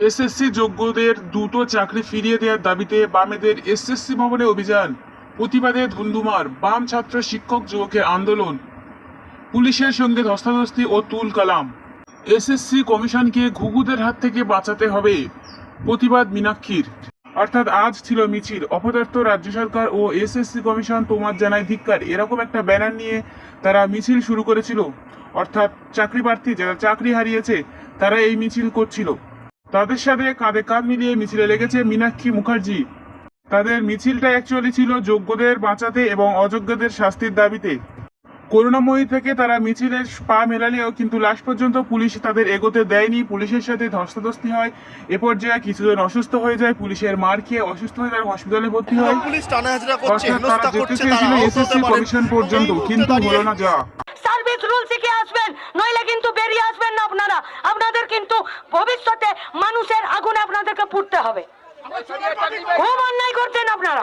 SSC যোগ্যদের দ্রুত চাকরি ফিরিয়ে দেওয়ার দাবিতে বামেদের এসএসসি ভবনে অভিযান। প্রতিবাদে ধুন্ধুমার বাম ছাত্র শিক্ষক যুবকের আন্দোলন। পুলিশের সঙ্গে ধস্তাধস্তি ও তুল কালাম। এসএসসি কমিশনকে ঘুঘুদের হাত থেকে বাঁচাতে হবে। প্রতিবাদ মীনাক্ষীর। অর্থাৎ আজ ছিল মিছিল। অপদার্থ রাজ্য সরকার ও এসএসসি কমিশন তোমার জানায় ধিক্কার। এরকম একটা ব্যানার নিয়ে তারা মিছিল শুরু করেছিল। অর্থাৎ চাকরি প্রার্থী যারা চাকরি হারিয়েছে, তারা এই মিছিল করছিল। তাদের সাথে কাঁধে কাঁধ মিলিয়ে মিছিলে লেগেছে মীনাক্ষী মুখার্জি। তাদের মিছিলটা অ্যাকচুয়ালি ছিল যোগ্যদের বাঁচাতে এবং অযোগ্যদের শাস্তির দাবিতে। করুণাময়ী থেকে তারা মিছিলের পা মেলালেও কিন্তু লাস্ট পর্যন্ত পুলিশ তাদের এগোতে দেয়নি। পুলিশের সাথে ধস্তাধস্তি হয়। এ পর্যায়ে কিছুজন অসুস্থ হয়ে যায়। পুলিশের মার খেয়ে অসুস্থ হয়ে তারা হসপিটালে ভর্তি হয়। পুলিশ টানা হাজরা করছে অর্থাৎ তারা হেনস্থা যেতে করছে চেয়েছিল তারা এসএসসি কমিশন পর্যন্ত কিন্তু হলো না যা। সার্ভিস রুল শিখে কিন্তু ভবিষ্যতে মানুষের আগুনে আপনাদেরকে পুড়তে হবে। খুব অন্যায় করতেন আপনারা।